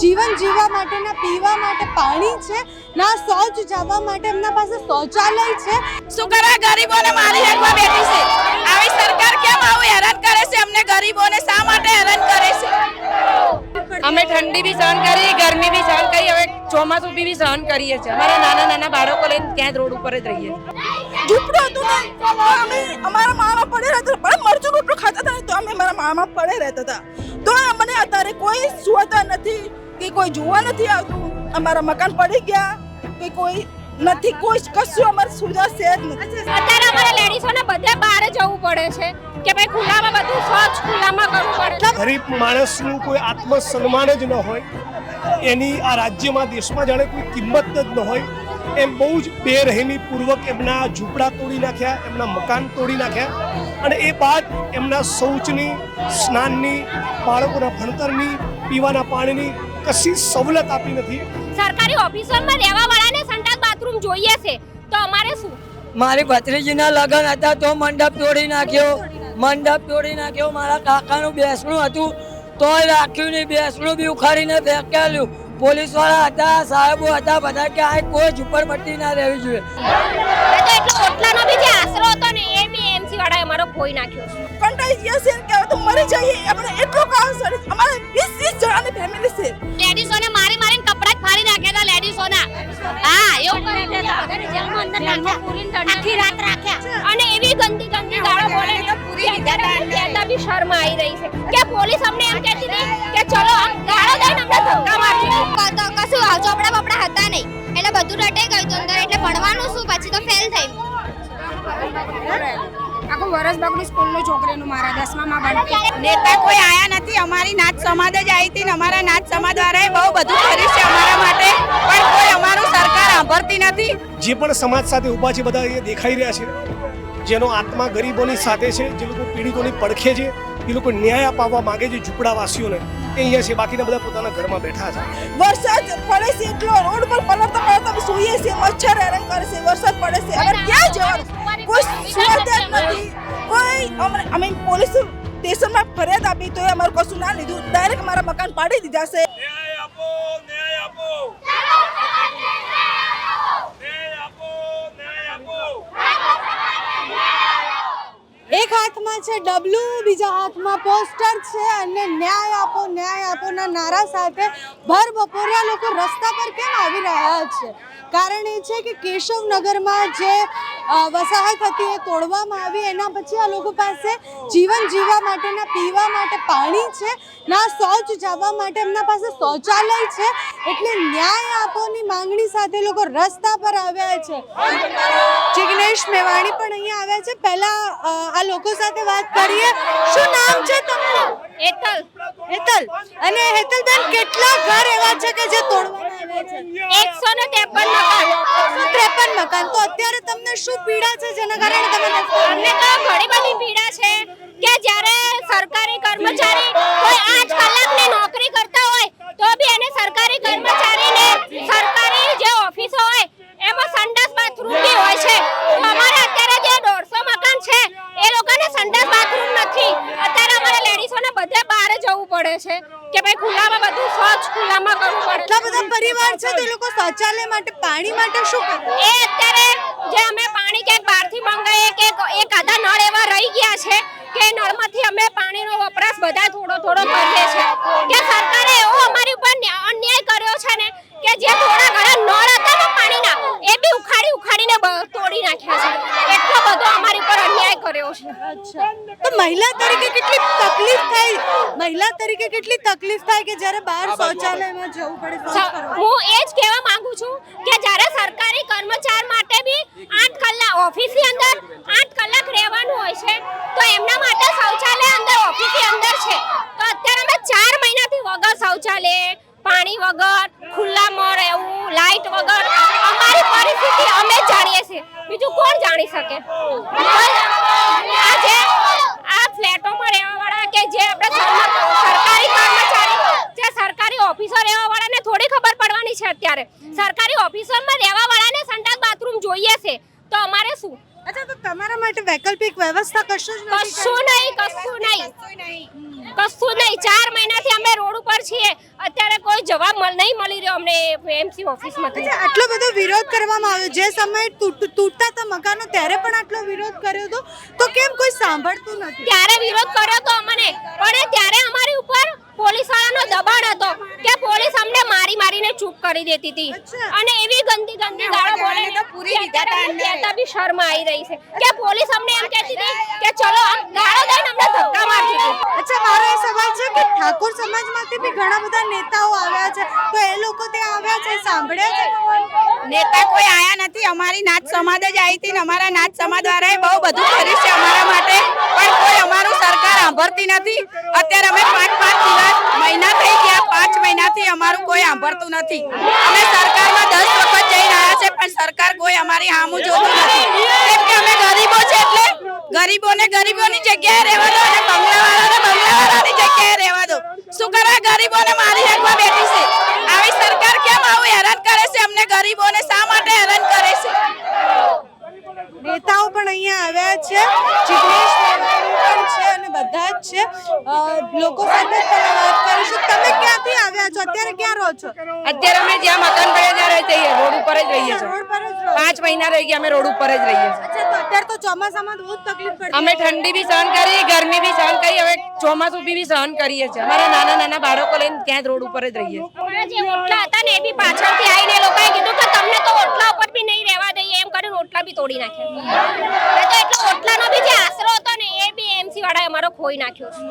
જીવન જીવવા માટે ના પીવા માટે પાણી છે ના શૌચ જવા માટે એમના પાસે શૌચાલય છે. શું કરે ગરીબોને મારી હેઠમાં બેઠી છે? આવી સરકાર કેમ આવું હેરાન કરે છે? અમને ગરીબોને શા માટે હેરાન કરે છે? અમે ઠંડી બી સહન કરી ગરમી બી સહન કરી હવે ચોમાસું બી બી સહન કરીએ છીએ. અમારા નાના નાના બાળકો લઈને ત્યાં જ રોડ ઉપર જ રહીએ છીએ. ઝૂંપડું હતું ને અમે અમારા મામા પડે રહેતા હતા. પણ મરચું રોટલું ખાતા હતા ને તો અમે મારા મામા પડે રહેતા હતા. તો અમને અત્યારે કોઈ સુવતા નથી. કે કોઈ જોવા નથી આવતું? અમારા મકાન પડી ગયા. કે કોઈ નથી કોઈ કશું અમારે સુવિધા છે જ નથી. અત્યારે અમારે લેડીઝોને બધે બહાર જવું પડે છે કે ભાઈ ખુલ્લામાં બધું સ્વચ્છ ખુલ્લામાં કરવું પડે ગરીબ માણસનું કોઈ આત્મસન્માન જ ન હોય. એની આ રાજ્યમાં દેશમાં જાણે કોઈ કિંમત જ ન હોય. એમ બહુ જ બેરહેમી પૂર્વક એમના ઝૂંપડા તોડી નાખ્યા એમના મકાન તોડી નાખ્યા. અને એ બાદ એમના શૌચની સ્નાનની બાળકોના ભણતરની પીવાના પાણીની કશી સવલત આપી નથી. સરકારી ઓફિસોમાં રહેવા વાળાને સંડાસ બાથરૂમ જોઈએ છે. તો અમારે શું? મારી ભત્રીજીના લગ્ન હતા તો મંડપ તોડી નાખ્યો. મંડપ તોડી નાખ્યો. મારા કાકાનું બેસણું હતું. તોય રાખ્યું નહીં. બેસણું બી ઉખાડીને ફેંકેલું. પોલીસવાળા હતા સાહેબો હતા બધા કે આ કોઈ ઝુંપડપટ્ટી ના રહેવી જોઈએ. એટલો ઓટલાનો બી જે આશરો હતો ને વાળાએ અમારો ખોઈ નાખ્યો છે. કંટાળી ગયા છે કે હવે તો મરી જઈએ. આપણે એટલો કામ સર અમારે 20 20 જણાની ફેમિલી છે. લેડીઝોને મારી મારીને કપડા જ ફાડી નાખ્યા હતા લેડીઝોના. હા એવું કરી નાખ્યા જેલમાં અંદર નાખ્યા. આખી રાત રાખ્યા. અને એવી ગંદી ગંદી ગાળો બોલે તો પૂરી કહેતા બી શરમ આવી રહી છે. કે પોલીસ અમને એમ કહેતી હતી કે ચલો ગાળો દઈને અમને ધક્કા મારશે તો કશું ચોપડા બપડા હતા નહીં. એટલે બધું રટે ગયું હતું. અંદર એટલે ભણવાનું શું? પછી તો ફેલ થઈ આખું વરસ બગડું સ્કૂલનું છોકરીનું મારા દસમામાં ભણતી નેતા કોઈ આયા નથી અમારી નાચ સમાજ જ આવી હતી ને અમારા નાચ સમાજ વાળાએ બહુ બધું કર્યું છે અમારા માટે પણ કોઈ અમારું સરકાર સાંભળતી નથી. જે પણ સમાજ સાથે ઊભા છે બધા એ દેખાઈ રહ્યા છે. જેનો આત્મા ગરીબોની સાથે છે જે લોકો પીડિતોની પડખે છે એ લોકો ન્યાય અપાવવા માંગે છે ઝૂંપડાવાસીઓને. એ અહીંયા છે બાકીના બધા પોતાના ઘરમાં બેઠા છે. વરસાદ પડે છે એટલો રોડ પર પલળતા પલળતા સૂઈએ છીએ મચ્છર હેરાન કરે છે વરસાદ પડે છે. હવે ક્યાં જવાનું? કોઈ સુરત જ નથી. કોઈ અમને અમે પોલીસ સ્ટેશનમાં ફરિયાદ આપી તો અમારું કશું ના લીધું. ડાયરેક્ટ મારા મકાન પાડી દીધા છે. એક હાથમાં છે ડબલું બીજા હાથમાં પોસ્ટર છે અને ન્યાય આપો, ન્યાય આપોના નારા સાથે ભર બપોરે આ લોકો રસ્તા પર કેમ આવી રહ્યા છે? કારણ એ છે કે કેશવનગરમાં જે વસાહત હતી એ તોડવામાં આવી. એના પછી આ લોકો પાસે જીવન જીવવા માટેના, પીવા માટે પાણી છે. ના, શૌચ જવા માટે એમના પાસે શૌચાલય છે. એટલે ન્યાય આપોની માંગણી સાથે લોકો રસ્તા પર આવ્યા છે. જિગ્નેશ મેવાણી પણ અહીંયા આવ્યા છે. પહેલાં આ લોકો સાથે વાત કરીએ. શું નામ છે તમારું? હેતલ. હેતલ. અને હેતલબેન કેટલા ઘર એવા છે કે જે તોડવામાં આવ્યા છે? એકસો ને ત્રેપન મકાન. ત્રેપન મકાન. તો અત્યારે તમને શું પીડા છે જેના કારણે તમે અમને તો ઘણી બધી પીડા છે કે જ્યારે સરકારી કર્મચારી કોઈ આઠ કલાકની નોકરી કરતા હોય તો બી એને સરકારી કર્મચારીને સરકારી જે ઓફિસો હોય એમાં સંડાસ બાથરૂમ બી હોય છે. અમારે અત્યારે છે. એ લોકોને સંડાસ બાથરૂમ નથી. અત્યારે અમારે લેડીઝોને બધે બહાર જવું પડે છે. કે ભાઈ ખુલ્લામાં બધું સ્વચ્છ ખુલ્લામાં કરવું પડે એટલા બધા પરિવાર છે તો લોકો શૌચાલય માટે પાણી માટે શું કરે? એ અત્યારે જે અમે પાણી ક્યાંક બહારથી મંગાવીએ કે એક આધા નળ એવા રહી ગયા છે કે નળમાંથી અમે પાણીનો વપરાશ બધા થોડો થોડો કરીએ છીએ કે સરકારે એવો અમારી ઉપર ન્યા- અન્યાય કર્યો છે ને કે જે થોડા ઘણા નળ હતા ને પાણીના એ બી ઉખાડી ઉખાડીને તોડી નાખ્યા છે. એટલો બધો અમારી ઉપર અન્યાય કર્યો છે. અચ્છા. તો મહિલા તરીકે કેટલી તકલીફ થાય? મહિલા તરીકે કેટલી તકલીફ થાય કે જ્યારે બહાર શૌચાલયમાં જવું પડે હું એ જ કહેવા માંગુ છું કે જ્યારે સરકારી કર્મચારી માટે બી આઠ કલાક ઓફિસની અંદર આઠ કલાક રહેવાનું હોય છે તો એમના માટે શૌચાલય અંદર ઓફિસની અંદર છે. તો અત્યારે અમે ચાર મહિનાથી વગર શૌચાલય પાણી વગર ખુલ્લામાં રહેવું લાઇટ વગર અમારી પરિસ્થિતિ અમે જાણીએ છીએ. બીજું કોણ જાણી શકે? આ જે આ ફ્લેટોમાં રહેવાવાળા કે જે આપણે સરકારી કર્મચારી જે સરકારી ઓફિસો રહેવાવાળાને થોડી ખબર પડવાની છે અત્યારે. સરકારી ઓફિસોમાં રહેવાવાળાને સંડાસ બાથરૂમ જોઈએ છે. તો અમારે શું? અચ્છા તો તમારા માટે વૈકલ્પિક વ્યવસ્થા કશું જ નથી કશું નહીં. કશું નહીં. કશું નહીં. ચાર મહિનાથી અમે રોડ ઉપર છીએ. અત્યારે કોઈ જવાબ નહીં મળી રહ્યો અમને એમસી ઓફિસમાંથી. આટલો બધો વિરોધ કરવામાં આવ્યો. જે સમયે તૂટ- તૂટતા હતા મકાનો ત્યારે પણ આટલો વિરોધ કર્યો હતો? તો કેમ કોઈ સાંભળતું નથી? ત્યારે વિરોધ કર્યો હતો અમને. પણ ત્યારે અમારી ઉપર પોલીસ વાળાનો દબાણ હતો કે પોલીસ અમને મારી મારીને ચૂપ કરી દેતી હતી. અને એવી ગંદી ગંદી ગાળો બોલે તો પૂરી કહેતા બી શર્મ આવી રહી છે. કે પોલીસ અમને એમ કહેતી હતી કે ચલો ગાળો દઈને અમને ધક્કા મારતી અચ્છા મારો એ સવાલ છે કે ઠાકોર સમાજમાંથી બી ઘણા બધા નેતાઓ આવ્યા છે. તો એ લોકો ત્યાં આવ્યા છે સાંભળ્યા છે? નેતા કોઈ આયા નથી. અમારી નાથ સમાજ જ આવી હતી ને અમારા નાથ સમાજ વાળાએ બહુ બધું કર્યું છે અમારા માટે. પણ કોઈ અમારું સરકાર સાંભળતી નથી. અત્યારે અમે પાંચ પાંચ દિવસ મહિના થઈ ગયા પાંચ મહિનાથી અમારું કોઈ સાંભળતું નથી. અમે સરકારમાં દસ વખત જઈ રહ્યા છે, પણ સરકાર કોઈ અમારી હામું જોતું નથી. કેમ કે અમે ગરીબો છે એટલે ગરીબોને ગરીબોની જગ્યાએ રહેવા દો અને બંગલાવાળાને બંગલાવાળાની જગ્યાએ રહેવા દો. શું કરવા ગરીબોને મારી નાખવા બેઠી છે. આવી સરકાર કેમ આવું હેરાન કરે છે? અમને ગરીબોને શા માટે હેરાન કરે છે? નેતાઓ પણ અહીંયા આવ્યા છે. જિગ્નેશ પણ છે અને બધા જ છે. લોકો સાથે પણ વાત કરીશું તમે ક્યાંથી આવ્યા છો? અત્યારે ક્યાં રહો છો? અત્યારે અમે જ્યાં મકાન પડે ત્યાં રહી જઈએ રોડ ઉપર જ રહીએ છીએ. રોડ પર જ પાંચ મહિના રહી ગયા અમે રોડ ઉપર જ રહીએ છીએ. અત્યારે તો ચોમાસામાં બહુ જ તકલીફ પડે અમે ઠંડી બી સહન કરી ગરમી બી સહન કરી હવે ચોમાસું બી બી સહન કરીએ છીએ. અમારા નાના નાના બાળકો લઈને ત્યાં જ રોડ ઉપર જ રહીએ જે ઓટલા હતા ને એ બી પાછળથી આવીને લોકોએ કીધું કે તમને તો ઓટલા ઉપર બી નહીં રહેવા એમ કરીને ઓટલા બી તોડી નાખ્યા. તો એટલો ઓટલાનો બી જે આશરો હતો ને એ બી એમસી વાળાએ અમારો ખોઈ નાખ્યો. છે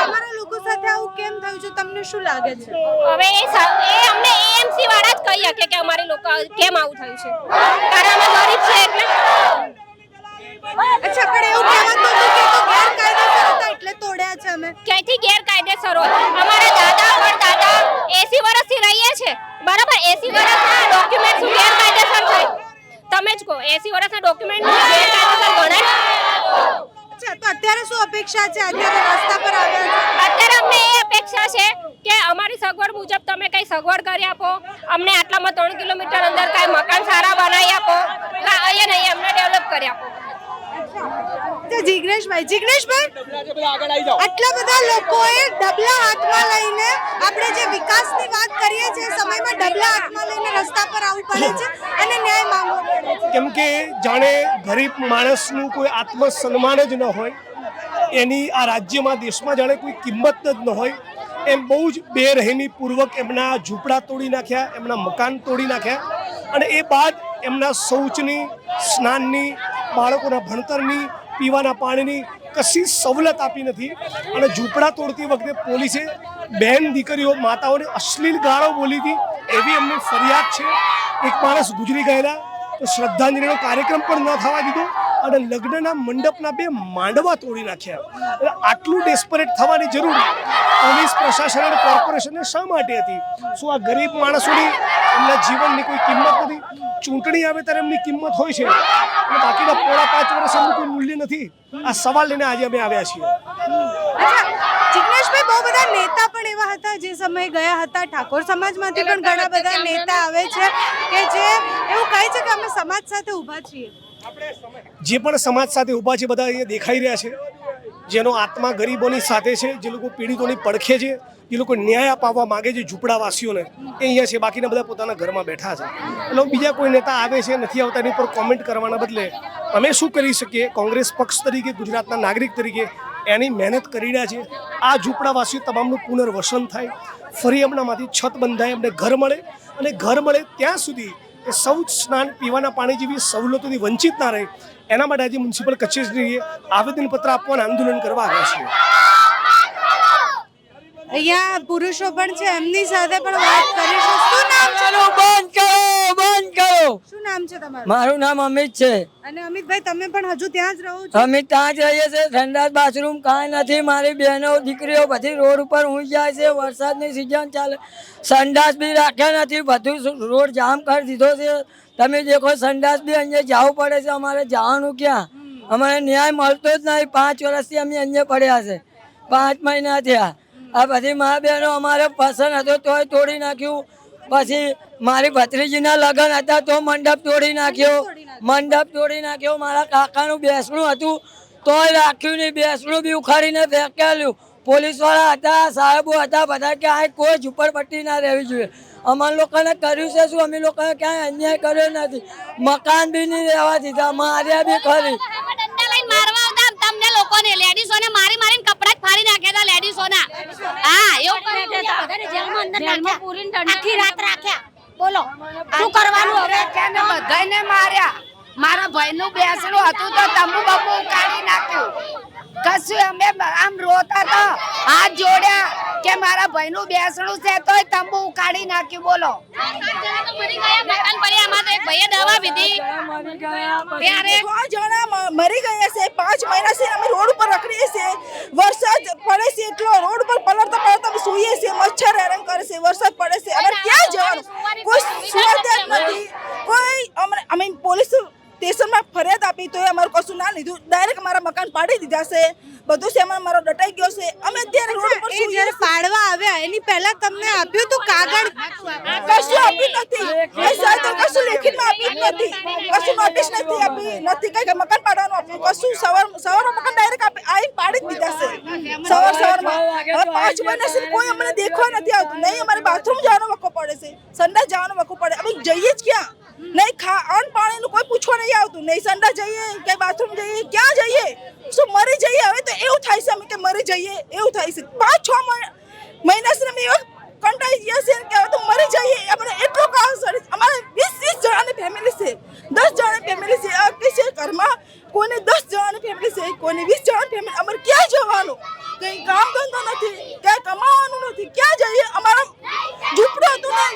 તમારા લોકો સાથે આવું કેમ થયું છે? તમને શું લાગે છે? હવે એ એ અમને એએમસી વાળા જ કહી શકે કે અમારી લોકો કેમ આવું થયું છે. કારણ અમે ગરીબ છે એટલે અચ્છા પણ એવું કહેવાતું હતું કે તો ગેરકાયદેસર હતા એટલે તોડ્યા છે અમે ક્યાંયથી ગેરકાયદેસર હોય અમારા દાદા પરદાદા એસી વર્ષથી રહીએ છે બરાબર એસી વર્ષના ડોક્યુમેન્ટ શું ગેરકાયદેસર થાય તમે જ કહો એસી વર્ષના ડોક્યુમેન્ટ ગેરકાયદેસર ગણાય અચ્છા તો અત્યારે શું અપેક્ષા છે અત્યારે રસ્તા પર આવ્યા છે અત્યારે અમને એ અપેક્ષા છે કે અમારી સગવડ મુજબ તમે કઈ સગવડ કરી આપો અમને આટલામાં ત્રણ કિલોમીટર અંદર કઈ મકાન સારા બનાવી આપો કા અહીંયા નહીં અમને ડેવલપ કરી આપો અચ્છા જિગ્નેશભાઈ જિગ્નેશભાઈ આટલા બધા લોકોએ ડબલા હાથમાં લઈને આપણે જે વિકાસની વાત કરીએ છીએ સમયમાં ડબલા હાથમાં લઈને રસ્તા પર આવવું પડે છે અને ન્યાય માંગવો પડે કેમ કે જાણે ગરીબ માણસનું કોઈ આત્મસન્માન જ ન હોય એની આ રાજ્યમાં દેશમાં જાણે કોઈ કિંમત જ ન હોય એમ બહુ જ બેરહેમીપૂર્વક એમના ઝૂંપડા તોડી નાખ્યા એમના મકાન તોડી નાખ્યા અને એ બાદ એમના શૌચની સ્નાનની બાળકોના ભણતરની પીવાના પાણીની કશી સવલત આપી નથી. અને ઝૂંપડા તોડતી વખતે પોલીસે બહેન દીકરીઓ, માતાઓને અશ્લીલ ગાળો બોલી હતી. એવી એમની ફરિયાદ છે. એક માણસ ગુજરી ગયેલા. તો શ્રદ્ધાંજલિનો કાર્યક્રમ પણ ન થવા દીધો. અને લગ્નના મંડપના બે માંડવા તોડી નાખ્યા. એટલે આટલું ડેસ્પરેટ થવાની જરૂર પોલીસ પ્રશાસન અને કોર્પોરેશનને શા માટે હતી? શું આ ગરીબ માણસોની એમના જીવનની કોઈ કિંમત નથી? ચૂંટણી આવે ત્યારે એમની કિંમત હોય છે. અને બાકીના પોણા પાંચ વર્ષ એમનું કોઈ મૂલ્ય નથી. આ સવાલ લઈને આજે અમે આવ્યા છીએ. જિગ્નેશભાઈ બહુ બધા નેતા પણ એવા હતા જે સમયે ગયા હતા. ઠાકોર સમાજમાંથી પણ ઘણા બધા નેતા આવે છે કે જે એવું કહે છે કે અમે સમાજ સાથે ઊભા છીએ. જે પણ સમાજ સાથે ઊભા છે બધા અહીંયા દેખાઈ રહ્યા છે. જેનો આત્મા ગરીબોની સાથે છે, જે લોકો પીડિતોની પડખે છે જે લોકો ન્યાય અપાવવા માંગે છે ઝૂંપડાવાસીઓને. એ અહીંયા છે, બાકીના બધા પોતાના ઘરમાં બેઠા છે. એટલે બીજા કોઈ નેતા આવે છે, નથી આવતા, એની પર કોમેન્ટ કરવાના બદલે અમે શું કરી શકીએ? કોંગ્રેસ પક્ષ તરીકે, ગુજરાતના નાગરિક તરીકે એની મહેનત કરી રહ્યા છે. આ ઝૂંપડાવાસીઓ તમામનું પુનર્વસન થાય. ફરી એમનામાંથી છત બંધાય એમને ઘર મળે અને ઘર મળે ત્યાં સુધી એ સૌ સ્નાન પીવાના પાણી જેવી સવલતોથી વંચિત ના રહે. એના માટે આજે મ્યુનિસિપલ કચેરીએ આવેદનપત્ર આપવાનું આંદોલન કરવા આવ્યા છે અહીંયા પુરુષો પણ છે એમની સાથે પણ વાત કરીશું શું નામ છે? બંધ કરો બંધ કરો. શું નામ છે તમારું? મારું નામ અમિત છે. અને અમિતભાઈ તમે પણ હજુ ત્યાં જ રહો છો? અમે ત્યાં જ રહીએ છીએ. સંડાસ બાથરૂમ કાંઈ નથી. મારી બહેનો દીકરીઓ બધી રોડ ઉપર ઊંઘ જાય છે. વરસાદની સિઝન ચાલે. સંડાસ બી રાખ્યા નથી. બધું રોડ જામ કરી દીધો છે. તમે દેખો સંડાસ બી અહીંયા જવું પડે છે, અમારે જવાનું ક્યાં? અમારે ન્યાય મળતો જ નહીં. પાંચ વર્ષથી અમે અહીંયા પડ્યા છે. પાંચ મહિના થયા. આ બધી મા બહેનો અમારે પસંદ હતો, તોય તોડી નાખ્યું. પછી મારી ભત્રીજીના લગ્ન હતા, તો મંડપ તોડી નાખ્યો. મંડપ તોડી નાખ્યો. મારા કાકાનું બેસણું હતું. તોય રાખ્યું નહીં. બેસણું બી ઉખાડીને ફેંકેલું પોલીસવાળા હતા સાહેબો હતા બધા કે આ કોઈ ઝુંપડપટ્ટી ના રહેવી જોઈએ. અમારા લોકોને કર્યું છે શું? અમે લોકોએ ક્યાંય અન્યાય કર્યો નથી. મકાન બી નહીં રહેવા દીધા માર્યા બી ખરી. મારા ભાઈ મારવા આવતા તમને લોકોને લેડીઝોને મારી મારીને કપડા ફાડી નાખ્યા હતા લેડીઝોના હા એવું કર્યું છે. બધાને જેલમાં અંદર નાખ્યા આખી રાત રાખ્યા. બોલો શું કરવાનું હવે? બધાને માર્યા. મારા ભાઈનું બેસણું હતું તો તંબુ બંબુ કાઢી નાખ્યું. કશું અમે આમ રોતા તો હાથ જોડ્યા કે મારા ભાઈનું બેસણું છે તોય તંબુ ઉકાળી નાખ્યું બોલો. મરી ગયા છ જણા મ- મરી ગયા છે પાંચ મહિના છે અમે રોડ ઉપર રખડીએ છીએ. વરસાદ પડે છે એટલો રોડ પર પલળતા પલળતા સૂઈએ છીએ મચ્છર હેરાન કરે છે વરસાદ પડે છે. અમે ક્યાં જવાનું? કોઈ સુરત જ નથી. કોઈ અમે અમે પોલીસ સ્ટેશનમાં ફરિયાદ આપી તોય અમારું કશું ના લીધું. ડાયરેક્ટ અમારા મકાન પાડી દીધા છે. બધું સામાન મારો ડટાઈ ગયો છે. અમે અત્યારે રોડ પર શું જ્યારે પાડવા આવ્યા એની પહેલા તમને આપ્યું તો કાગળ? કશું આપ્યું નથી. એ તો કશું લેખિતમાં આપ્યું નથી. કશું નોટિસ નથી આપી. નથી કઈ મકાન પાડવાનું આપ્યું. કશું સવાર સવારમાં મકાન ડાયરેક્ટ આપી આવીને પાડી દીધા છે. સવાર સવારમાં. પાંચ મહિના સુધી કોઈ અમને દેખવા નથી આવતું. નહીં અમારે બાથરૂમ જવાનો વખો પડે છે. સંડા જવાનો વખો પડે. અમે જઈએ જ ક્યાં? નહીં, ખા, અન્ન પાણીનું કોઈ પૂછવા નહીં આવતું. નહીં સંડા જઈએ કે બાથરૂમ જઈએ, ક્યાં જઈએ? શું મરી જઈએ? હવે તો એવું થાય છે અમે કે મરી જઈએ, એવું થાય છે. પાંચ, છ મહિના સુધી અમે એવા કંટાળી ગયા છે કે હવે તો મરી જઈએ. આપણે એટલો કામ સર અમારે વીસ વીસ જણાની ફેમિલી છે. દસ જણાની ફેમિલી છે. આ કે છે ઘરમાં કોઈને દસ જણાની ફેમિલી છે, કોઈને વીસ જણાની ફેમિલી અમારે ક્યાં જવાનું? કંઈ કામ ધંધો નથી, ક્યાંય કમાવાનું નથી. ક્યાં જઈએ? અમારા ઝૂંપડું હતું ને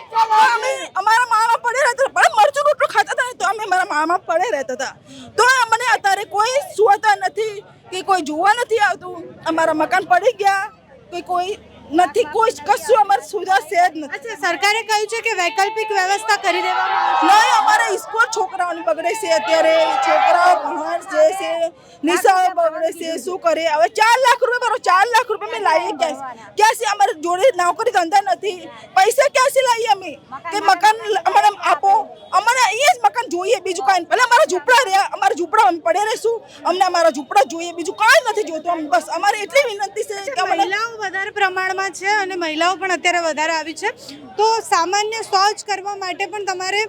અમે અમારા મામા પડે રહેતા હતા પણ મરચું રોટલો ખાતા હતા ને મારા મામા પડે રહેતા હતા. તો અમને અત્યારે કોઈ સુવાતા નથી કે કોઈ જોવા નથી આવતું. અમારા મકાન પડી ગયા કે કોઈ નથી કોઈ કશું અમારે છે જ નથી. અચ્છા સરકારે કહ્યું છે કે વૈકલ્પિક વ્યવસ્થા કરી દેવામાં નહીં અમારે સ્કૂલ છોકરાઓની બગડે છે અત્યારે. છોકરાઓ જાય છે. નિશાળો બગડે છે શું કરે? હવે ચાર લાખ રૂપિયા ભરો ચાર લાખ રૂપિયા મેં લાવીએ ક્યાં ક્યાં અમારે જોડે નોકરી ધંધા નથી. પૈસા ક્યાંથી લાવીએ અમે? કે મકાન અમારે આપો. અમારે અહીંયા જ મકાન જોઈએ બીજું કાંઈ. ભલે અમારા ઝૂંપડા રહ્યા અમારા ઝૂંપડા અમે પડે રહેશું. અમને અમારા ઝૂંપડા જોઈએ બીજું કાંઈ નથી જોતું અમે બસ અમારે એટલી વિનંતી છે કે મહિલાઓ વધારે પ્રમાણમાં છે અને મહિલાઓ પણ અત્યારે વધારે આવી છે તો સામાન્ય શૌચ કરવા માટે પણ તમારે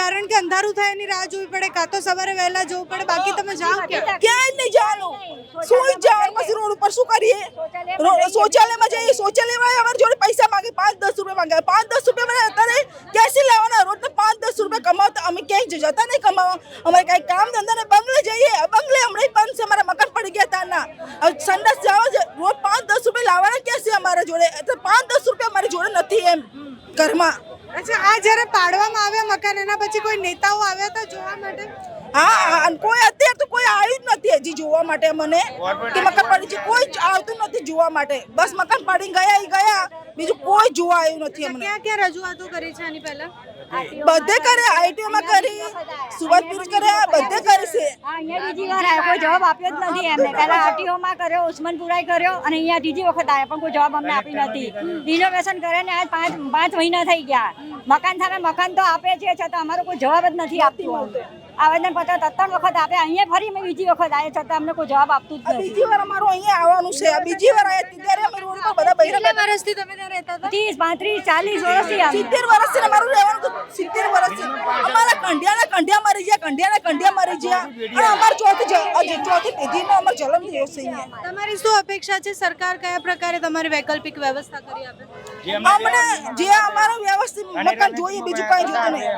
કારણ કે અંધારું થાય એની રાહ જોવી પડે કાં તો સવારે વહેલા જવું પડે બાકી તમે જાઓ ક્યાંય નહીં જવાનું જ જવાનું પછી રોડ ઉપર શું કરીએ? શૌચાલયમાં જઈએ. શૌચાલયમાં અમારી જોડે પૈસા માંગે પાંચ દસ રૂપિયા માંગે. પાંચ દસ રૂપિયા મને અત્યારે ક્યાંથી લાવવાના રોજના પાંચ દસ રૂપિયા કમાવતા અમે ક્યાંય જતા નહીં કમાવા અમારે કાંઈ કામ ધંધા ને બંગલે જઈએ આ બંગલે હમણાં બંધ છે અમારા મકાન પડી ગયા તાના હવે સંડાસ જાઓ છે રોજ પાંચ દસ રૂપિયા લાવવાના ક્યાં છે અમારા જોડે એટલે પાંચ દસ રૂપિયા અમારી જોડે નથી એમ ઘરમાં અચ્છા આ જ્યારે પાડવામાં આવ્યા મકાન એના પછી કોઈ નેતાઓ આવ્યા હતા જોવા માટે હા હા, અને કોઈ અત્યારે તો કોઈ આવ્યું જ નથી હજી જોવા માટે મને કે મકાન પાડી છે. કોઈ આવતું નથી જોવા માટે. બસ મકાન પાડી ગયા ગયા. બીજું કોઈ જોવા આવ્યું નથી અમને. ક્યાં ક્યાં રજૂઆતો કરી છે આની પહેલા? બધે કરે આઈટીમાં કરી સુરત બીજ કરે બધે કરી છે. અહીંયા બીજી વાર આવ્યો કોઈ જવાબ આપ્યો જ નથી એમને. પહેલા આરટીઓમાં કર્યો ઉસ્માનપુરાય કર્યો અને અહીંયા ત્રીજી વખત આવ્યા પણ કોઈ જવાબ અમને આપી નથી. રિનોવેશન કરે ને આજ પાંચ પાંચ મહિના થઈ ગયા. મકાન સામે મકાન તો આપે છે છતાં અમારો કોઈ જવાબ જ નથી આપતું. આવેદન પત્ર ત્રણ વખત આપે. અહીંયા ફરી મેં બીજી વખત આવ્યા છતાં અમને કોઈ જવાબ આપતું જ નથી. બીજી વાર અમારું અહીંયા આવવાનું છે. આ બીજી વાર આવ્યા ત્યારે અમે રોડ પર બધા બહેરા વર્ષથી તમે ત્યાં રહેતા હતા? ત્રીસ પાંત્રીસ ચાલીસ વર્ષથી અમે સિત્તેર વર્ષથી અમારું રહેવાનું સિત્તેર વર્ષથી. અમારા કંઢિયાના કંઢિયા મરી ગયા કંઢિયાના કંઢિયા મરી ગયા. અને અમારે ચોથી જ- ચોથી પેઢીનો અમારો જન્મ થયો છે અહીંયા. તમારી શું અપેક્ષા છે? સરકાર કયા પ્રકારે તમારી વૈકલ્પિક વ્યવસ્થા કરી આપે? અમને જે અમારું વ્યવસ્થિત મકાન જોઈએ બીજું કઈ જોતું નહીં.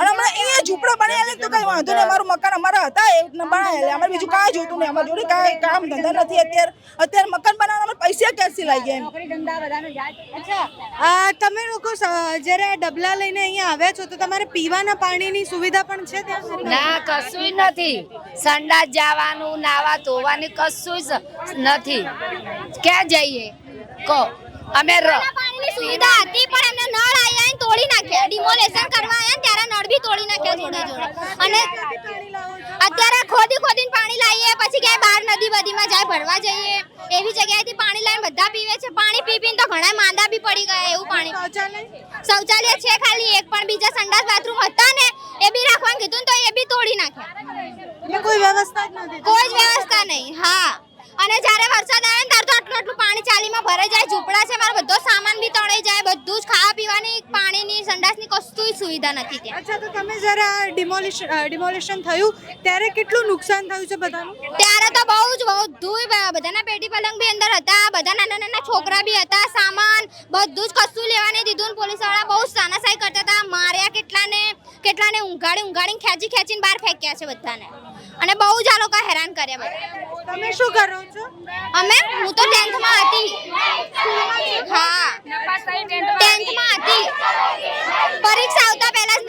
અને અમને એ ઝૂંપડા બનાવેલા તો કઈ વાંધો નહીં. અમારું મકાન અમારા હતા એ બનાવેલા અમારે બીજું કાંઈ જોતું નહીં. અમારી જોડે કાંઈ કામ ધંધા નથી. અત્યારે અત્યારે મકાન બનાવવા અમે પૈસા ક્યાંથી લાવીએ એમ. નોકરી ધંધા બધાને જાય અચ્છા તમે લોકો જ્યારે ડબલા લઈને અહીંયા આવ્યા છો તો તમારે પીવાના પાણીની સુવિધા પણ છે ત્યાં ના કશું નથી. સંડાસ જવાનું નાવા ધોવાની કશું જ નથી. ક્યાં જઈએ? કહો. અમે પાણીની સુવિધા હતી પણ એમને નળ આયા તોડી નાખ્યા. ડિમોલેશન કરવા આયા ત્યારે નળ બી તોડી નાખ્યા જોડે જોડે અને અત્યારે ખોદી ખોદીને પાણી લાવીએ પછી ક્યાંય બહાર નદી બદીમાં જાય ભરવા જઈએ. એવી જગ્યાએથી પાણી લઈને બધા પીવે છે. પાણી પી પીને તો ઘણા માંદા બી પડી ગયા એવું પાણી. શૌચાલય શૌચાલય છે ખાલી એક પણ બીજા સંડાસ બાથરૂમ હતા ને એ બી રાખવાનું કીધું ને તો એ બી તોડી નાખ્યા. કોઈ વ્યવસ્થા કોઈ જ વ્યવસ્થા નહીં. હા. અને જ્યારે વરસાદ આવે ને ત્યારે તો આટલું આટલું પાણી ચાલીમાં ભરાઈ જાય ઝૂંપડા છે મારો બધો સામાન બી તણાઈ જાય બધું જ ખાવા પીવાની પાણીની સંડાસની કશું સુવિધા નથી ત્યાં. અચ્છા તો તમે જ્યારે આ ડિમોલિશન ડિમોલિશન થયું ત્યારે કેટલું નુકસાન થયું છે બધાનું? ત્યારે તો બહુ જ બધું બધાના પેટી પલંગ બી અંદર હતા બધા નાના નાના છોકરા બી હતા સામાન બધું જ કશું લેવા નહીં દીધું પોલીસવાળા બહુ સાનાસાઈ કરતા હતા માર્યા કેટલાને કેટલાને ઊંઘાડી ઊંઘાડીને ખેંચી ખેંચીને બહાર ફેંક્યા છે બધાને. અને બહુ જ આ લોકો હેરાન કર્યા બધા. તમે શું કરો છો? અમે? હું તો ટેન્થમાં હતી. હા. ટેન્થમાં હતી. પરીક્ષા આવતા પહેલા જ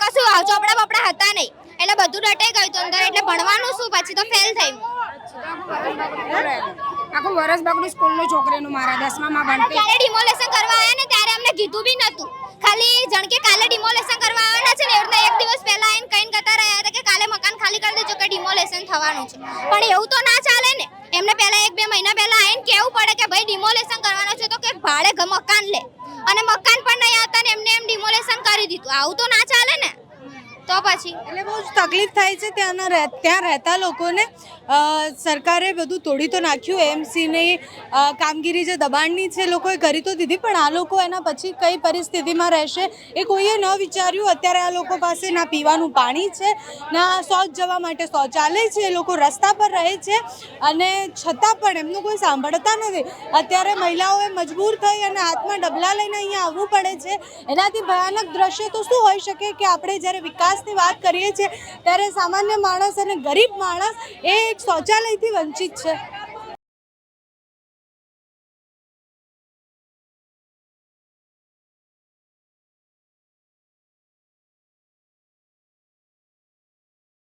કશું ચોપડા બપડા હતા નહીં. એટલે બધું રટાઈ ગયું હતું અંદર એટલે ભણવાનું શું? પછી તો ફેલ થઈ. હું. આખું વરસ બગડું સ્કૂલનું છોકરીનું મારા દસમામાં ભણતી. ત્યારે ડિમોલેશન કરવા આવ્યા ને ત્યારે અમને કીધું બી નતું ખાલી જણ કે કાલે ડિમોલેશન કરવા આવવાના છે ને એવી એક દિવસ પહેલા આવીને કહીને કરતા રહ્યા હતા કે કાલે મકાન ખાલી કરી દેજો કે ડિમોલેશન થવાનું છે. પણ એવું તો ના ચાલે ને. એમને પહેલા એક બે મહિના પહેલા આવીને કહેવું પડે કે ભાઈ ડિમોલેશન કરવાનું છે તો કે ભાડે મકાન લે. અને મકાન પણ નહીં આવતા ને એમને એમ ડિમોલેશન કરી દીધું. આવું તો ના ચાલે ને. તો પછી એટલે બહુ જ તકલીફ થાય છે ત્યાંના ત્યાં રહેતા લોકોને. સરકારે બધું તોડી તો નાખ્યું, એમસીની કામગીરી જે દબાણની છે લોકોએ કરી તો દીધી, પણ આ લોકો એના પછી કઈ પરિસ્થિતિમાં રહેશે એ કોઈએ ન વિચાર્યું. અત્યારે આ લોકો પાસે ના પીવાનું પાણી છે, ના શૌચ જવા માટે શૌચાલય છે, એ લોકો રસ્તા પર રહે છે અને છતાં પણ એમનું કોઈ સાંભળતા નથી. અત્યારે મહિલાઓએ મજબૂર થઈ અને હાથમાં ડબલા લઈને અહીંયા આવવું પડે છે. એનાથી ભયાનક દ્રશ્ય તો શું હોઈ શકે કે આપણે જ્યારે વિકાસની વાત કરીએ છીએ, ત્યારે સામાન્ય માણસ અને ગરીબ માણસ એ શૌચાલયથી વંચિત છે.